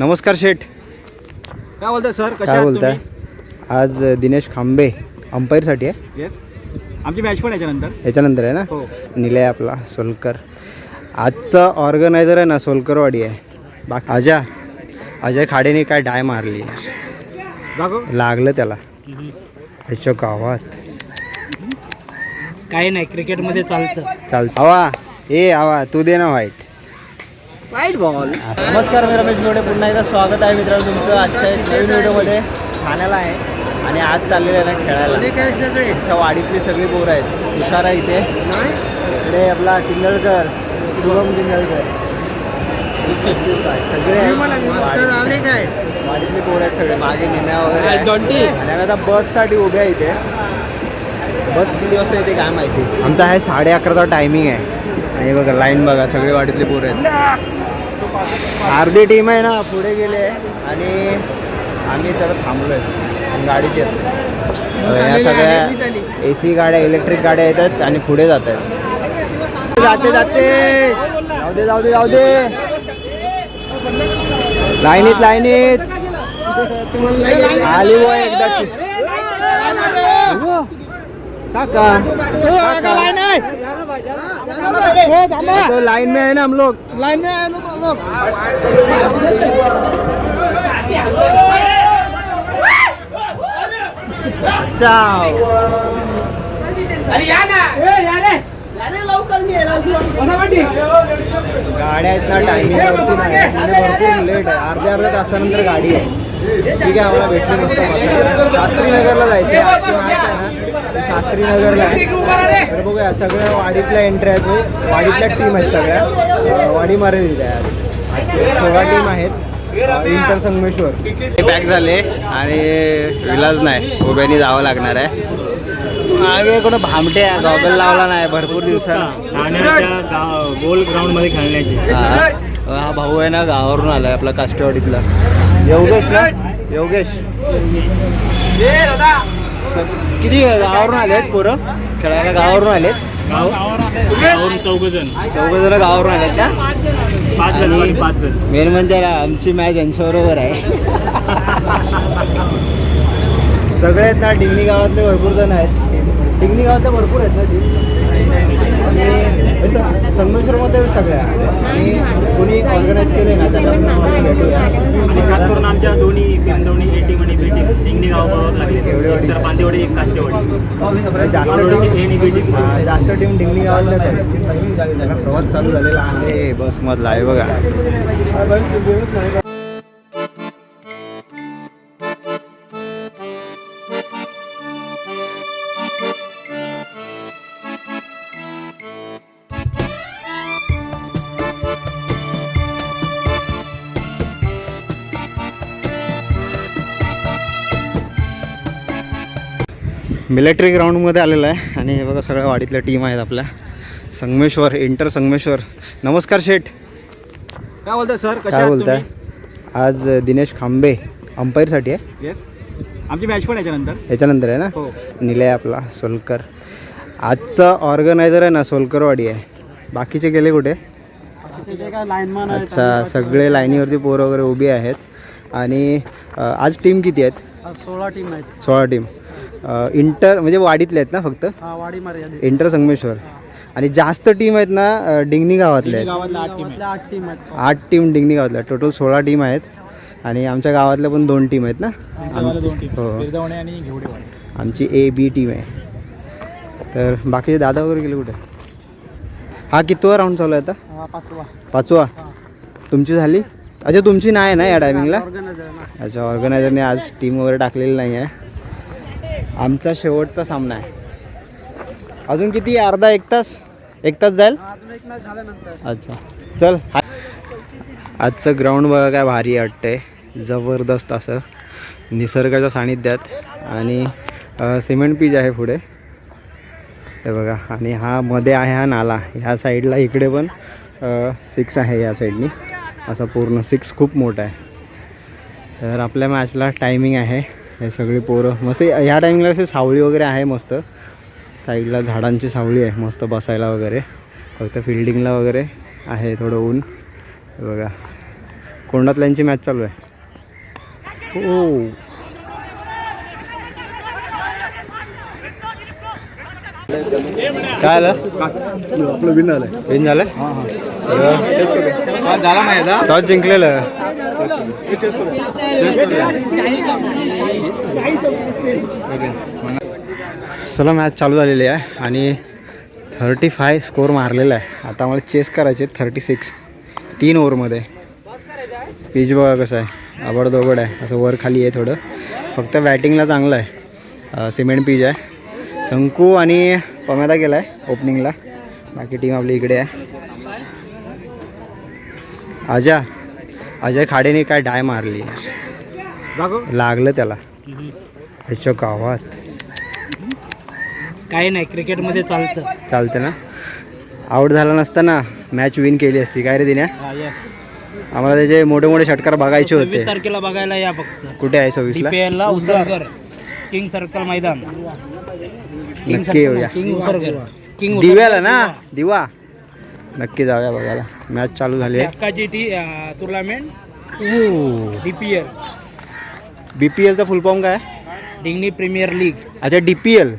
नमस्कार शेठ. काय बोलताय सर? काय बोलताय? आज दिनेश खांबे अंपायरसाठी आहे? येस आमची मॅच पण याच्यानंतर. याच्यानंतर आहे ना? हो. निलय आपला सोलकर. आजचा ऑर्गनायझर आहे ना सोलकरवाडी आहे. बाकी अजय अजय खाडेने काय डाय मारली. लागलं त्याला. त्याच्या गावात. काही नाही क्रिकेटमध्ये चालतं. चाल आवा ए आवा तू दे ना व्हाईट वाईट बॉल. नमस्कार मी रमेश गोडे पुन्हा एकदा स्वागत आहे मित्रांनो तुमचं आजच्या एक नवीन व्हिडिओमध्ये. ठाण्याला आहे आणि आज चाललेलं आहे ना खेळायला. आमच्या वाडीतली सगळी पोरं आहेत. तुषार आहे इथे. इकडे आपला टिंगळकर शुभम टिंगळकर सगळे आहेत. वाडीत- काय? वाडीतली पोरं आहेत सगळे. मागे निम्या वगैरे आणि आम्ही आता बससाठी उभे आहे इथे. बस किती वाजता येते काय माहिती? आमचा आहे साडे अकराचा टायमिंग आहे. आणि बघा लाईन बघा सगळे वाडीतले पोरं आहेत. अर्धी टीम आहे ना पुढे गेले. आणि आम्ही तर थांबलो आहे गाडीचे या सगळ्या ए सी गाड्या इलेक्ट्रिक गाड्या येतात आणि पुढे जात आहेत. जाते जाते. जाऊ दे जाऊ दे जाऊ दे. लाईनीत लाईनीत. आली व एकदाची हो. तो लाइन में है ना हम लोग। लाईन में चाव गाड्या आहेत ना टायमिंग लेट आहे. अर्ध्या अर्ध्या तासानंतर गाडी आहे. ठीक आहे आम्हाला भेटली मस्त. शास्त्रीनगरला जायचं आहे. आजची match आहे ना. शास्त्रीनगरला आहे. तर बघूया सगळ्या वाडीतल्या एंट्री आहेत. वाडीतल्या टीम आहेत सगळ्या. वाडी मारे दिल्या आहेत सोळा टीम आहेत. इंटर संगमेश्वर. पॅक झाले आणि विलाज नाही. उभ्यानी जावं लागणार आहे. मागे कोण भामटे गॉगल लावला नाही. भरपूर दिवसानं. ठाण्याच्या गोल ग्राउंडमध्ये खेळण्याची. हा. हा भाऊ आहे ना गावावरून आलाय आपला काष्टवाडीतला. योगेश ना? योगेश. किती गावावरून आलेत पोरं? खेळायला गावावरून आलेत. गावावरून चौघ जण चौघ जण गावावरून आलेत का पाच जण आणि पाच जण. मेन म्हणजे ना, आमची मॅच यांच्याबरोबर आहे. सगळे आहेत ना डिंगणी गावातले भरपूर जण आहेत. डिंगणी गावातले भरपूर आहेत ना संगमेश्वरमध्ये सगळ्या. आणि कोणी ऑर्गनाईज केले ना भेटूया. आणि खास करून आमच्या दोन्ही पिंदवणी ए टीम आणि बी टीम दिंगणी गावाबरोबर लागले. तर एक काष्टेवाडी जास्त हा, जास्त टीम डिंगणी सगळा प्रवास चालू झालेला आहे. बसमधला आहे बघा. मिलिटरी ग्राउंडमध्ये आलेलं आहे. आणि हे बघा सगळ्या वाडीतल्या टीम आहेत आपल्या. संगमेश्वर इंटर संगमेश्वर. नमस्कार शेठ. काय बोलताय सर? काय बोलताय? आज दिनेश खांबे अंपायरसाठी आहे. येस आमची मॅच पण याच्यानंतर. याच्यानंतर आहे ना? हो. निलय आपला सोलकर. आजचा ऑर्गनायझर आहे ना सोलकरवाडी आहे. बाकीचे गेले कुठे? लाईनमॅन अच्छा सगळे लाईनीवरती पोरं वगैरे उभी आहेत. आणि अ, आज टीम किती आहेत? सोळा टीम आहेत. सोळा टीम इंटर म्हणजे वाडीतले आहेत ना फक्त? हा वाडी मर्यादित इंटर संगमेश्वर. आणि जास्त टीम आहेत ना डिंगणी गावातले आहेत? गावातला आठ टीम आहेत. आठ टीम डिंगणी गावातल्या टोटल सोळा टीम आहेत. आणि आमच्या गावातल्या पण दोन टीम आहेत ना? दोन टीम हो घेवडेवाडी. आमची ए बी टीम आहे. तर बाकीचे दादा वगैरे गेले कुठे? हा कितवा राऊंड चालू आहे आता? हा पाचवा. पाचवा? तुमची झाली? अच्छा तुमची नाही ना या टायमिंगला अच्छा ऑर्गनायझरने आज टीम वगैरे टाकलेली नाही आहे आमचा शेवटचा सामना आहे. अजून किती अर्धा एक तास? एक तास जाईल? अच्छा. चल हा आजचं ग्राउंड बघा काय भारी वाटतंय. जबरदस्त असं. निसर्गाच्या सानिध्यात. आणि सिमेंट पीच आहे पुढे. हे बघा. आणि हा मध्ये आहे हा नाला. ह्या साईडला इकडे पण सिक्स आहे या साईडनी असा पूर्ण सिक्स खूप मोठा आहे. तर आपल्या मॅचला टायमिंग आहे. हे सगळी पोरं. मस्त ह्या टायमिंगला अशी सावळी वगैरे आहे मस्त. साईडला झाडांची सावळी आहे मस्त बसायला वगैरे. फक्त फिल्डिंगला वगैरे आहे थोडं ऊन. बघा. कोंडातल्यांची मॅच चालू आहे. हो. काय आलं? आपलं विन झालंय विन झालं? झाला माहिती टॉस जिंकलेलं. चला मॅच चालू झालेली आहे आणि थर्टी फाय स्कोर मारलेला आहे. आता आम्हाला चेस करायचे थर्टी सिक्स. तीन ओव्हरमध्ये. पिच बघा कसं आहे. आबडदोबड आहे. असं वर खाली आहे थोडं. फक्त बॅटिंगला चांगलं आहे. सिमेंट पिच आहे. संकू आणि पमेदा गेला आहे ओपनिंगला बाकी टीम आपली इकडे आहे. अजा अजय खाडेने काय डाय मारली. लागलं त्याला. त्याच्या गावात. काही नाही क्रिकेटमध्ये चालतं. चालते ना? आऊट झाला नसताना मॅच विन केली असती. काय रे दिन्या? आम्हाला त्याचे मोठे मोठे षटकार बघायचे सव्वीस होते तारखेला बघायला या फक्त. कुठे आहे सव्वीसला? DPL ला किंग सर्कल मैदान. किंग नक्की सर्कल येऊया. किंग किंग दिव्याला ना? दिवा. नक्की जाऊया बघायला. मॅच चालू झाली आहे. हक्काची T tournament DPL B P एलचा full form काय? Dingni premier league. अच्छा D P L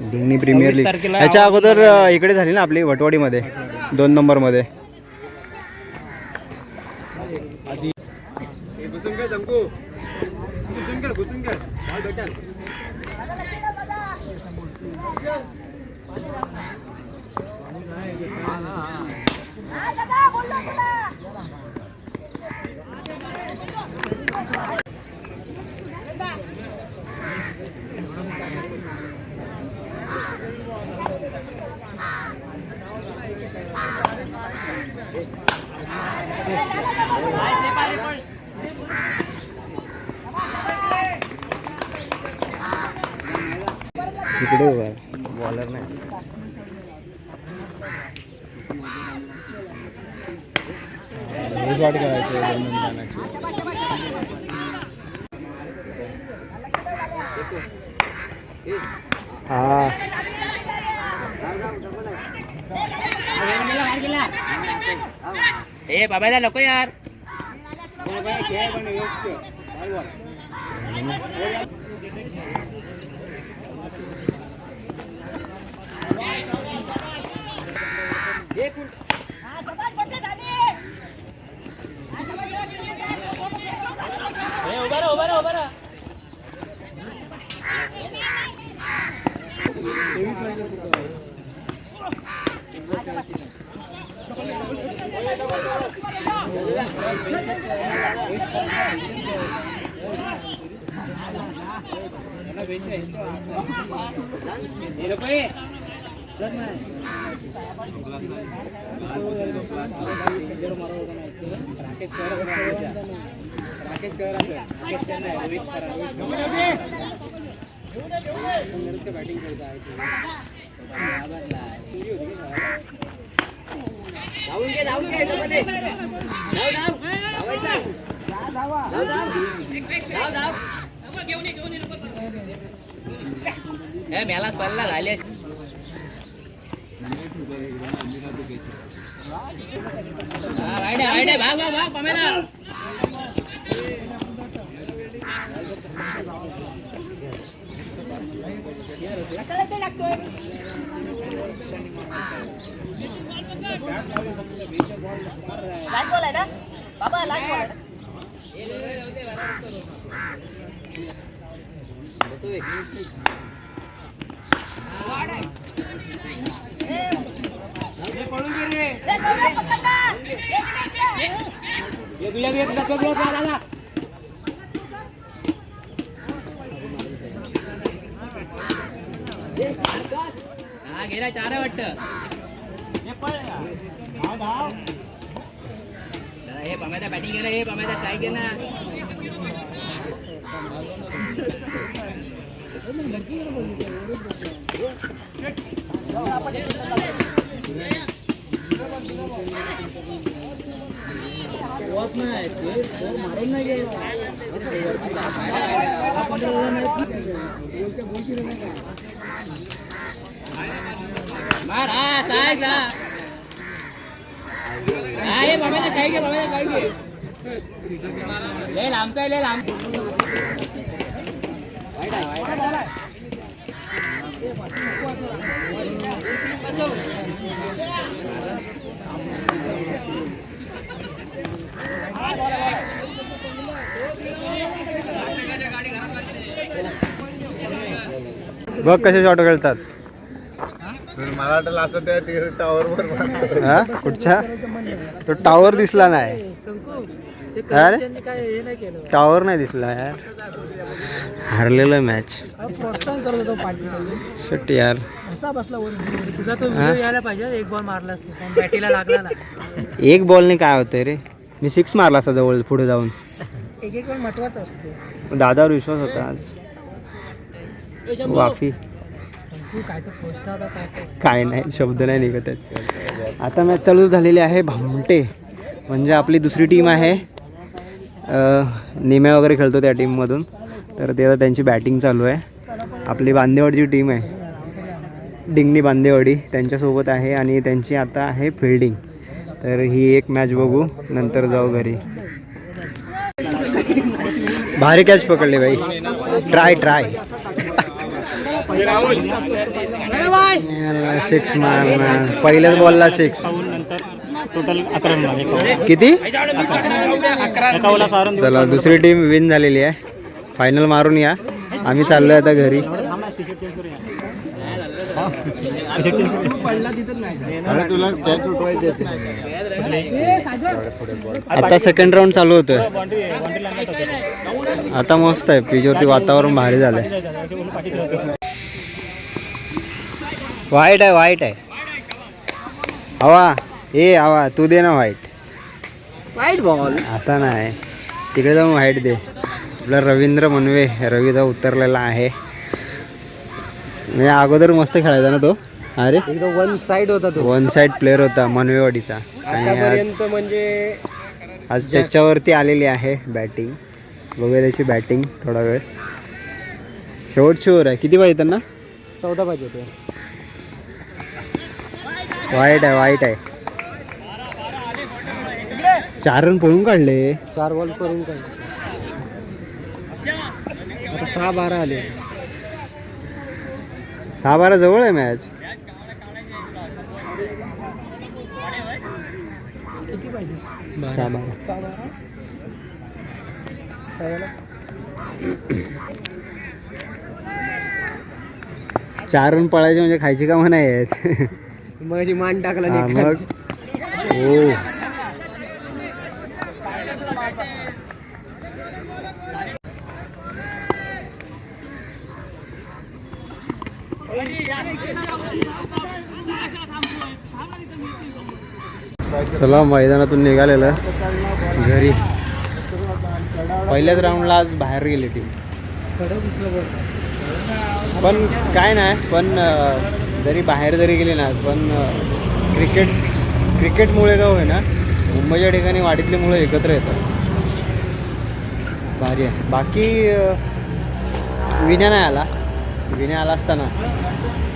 Dingni premier league. याच्या अगोदर इकडे झाली ना आपली वटवाडीमध्ये दोन नंबरमध्ये. इकडे बॉलर नाही. वाट करायचं पाण्याची हा. ए बाबा नको यार. राकेश राकेश बॅटिंग करता धावून घे धावून घे मध्ये धाव धाव धाव धाव मेलाच पडला झाले भाग भाग भाग पमेला हा गेला चार आहे वाटत हे पमायचा बॅटिंग केलं हे पमायचा काय घे ना मार हा साहेब जा हा हे पमायचा काय घे पमायचा काय घे बघ कसे शॉट खेळतात. मला वाटलं असं त्या टावर वर हा? कुठच्या? तो टावर दिसला नाही. अरे टावर नाही दिसला यार. हारलेलं मॅच प्रोत्साहन करत होतो पाठीला शेट यार. असा बसला वर. तुझा तो व्हिडिओ यायला पाहिजे एक बॉल मारला असतो. पण बॅटीला लागला ना. एक बॉलने काय होतंय रे? मी सिक्स मारला असता जवळ पुढे जाऊन. एक एक वेळ महत्त्वाचा असतो. दादावर विश्वास होता आज. वाफी. तू काय तर काय तर. काय नाही शब्द नाही निघत आहेत. आता मॅच चालू झालेली आहे भामटे. म्हणजे आपली दुसरी टीम आहे. निम्या वगैरे खेळतो त्या टीममधून. तर ते आता त्यांची बॅटिंग चालू आहे. आपली बांदेवाडची टीम आहे. डिंगणी बांदेवाडी त्यांच्यासोबत आहे आणि त्यांची आता आहे फिल्डिंग तर ही एक मॅच बघू नंतर जाऊ घरी. भारी कॅच पकडली बाई. ट्राय ट्राय सिक्स मारणार पहिल्याच बॉलला सिक्स टोटल अकरा रन झाले एका किती सहा रन चला दुसरी टीम विन झालेली आहे. फायनल मारून या. आम्ही चाललोय आता घरी. आता सेकंड राऊंड चालू लागला आता मस्त आहे. पिचवरती वातावरण भारी झालंय. वाईट आहे वाईट आहे. हवा. ए हवा तू दे ना व्हाईट वाईट बॉल असा नाही. तिकडे जाऊन व्हाईट दे. आपला रवींद्र मनवे रवीदा उतरलेला आहे. म्हणजे अगोदर मस्त खेळायचा ना तो? अरे. एकदम वन साइड होता तो. वन साइड प्लेअर होता मनवेवाडीचा आणि आज आतापर्यंत म्हणजे आज त्याच्यावरती आलेली आहे बॅटिंग बघूया त्याची बॅटिंग थोडा वेळ. शेवट शुअर आहे. किती पाहिजे त्यांना? चौदा पाहिजे होते. वाईट आहे वाईट आहे. चार रन पळून काढले. चार बॉल करून काय आता सहा बारा आले. सहा बारा जवळ आहे मॅच. किती पाहिजे? सहा बारा? चार रन पळायचे म्हणजे खायची कामं नाही आहेत. मगाशी मान टाकला मग? हो. चला मैदानातून निघालेलं. घरी. पहिल्याच राऊंडला आज बाहेर गेली टीम पण काय नाही पण जरी बाहेर जरी गेली ना पण क्रिकेट क्रिकेटमुळे का होईना मुंबईच्या ठिकाणी वाडीतली मुलं एकत्र येतात. भारी आहे. बाकी विना विन्या नाही आला. विन्या आला असताना.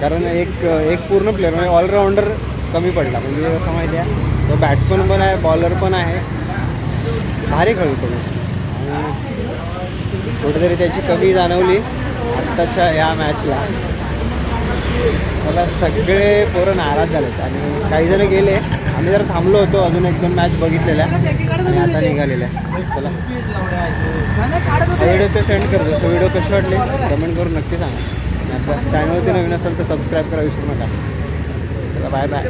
कारण एक एक पूर्ण प्लेअर म्हणजे ऑलराऊंडर कमी पडला. म्हणजे कसं माहिती आहे. तो बॅट्समन पण आहे बॉलर पण आहे. भारी खेळतो आणि कुठेतरी त्याची कमी जाणवली आत्ताच्या या मॅचला मला सगळे पोरं नाराज झालेत. आणि काही जण गेले आम्ही जरा थांबलो होतो अजून एक दोन मॅच बघितलेल्या आणि आता निघालेल्या. चला. व्हिडिओ ते सेंड करतो. तो व्हिडिओ कसे वाटले? कमेंट करून नक्की सांगा. आपल्या चॅनलवरती नवीन असेल तर सबस्क्राईब करा विसरू नका. चला बाय बाय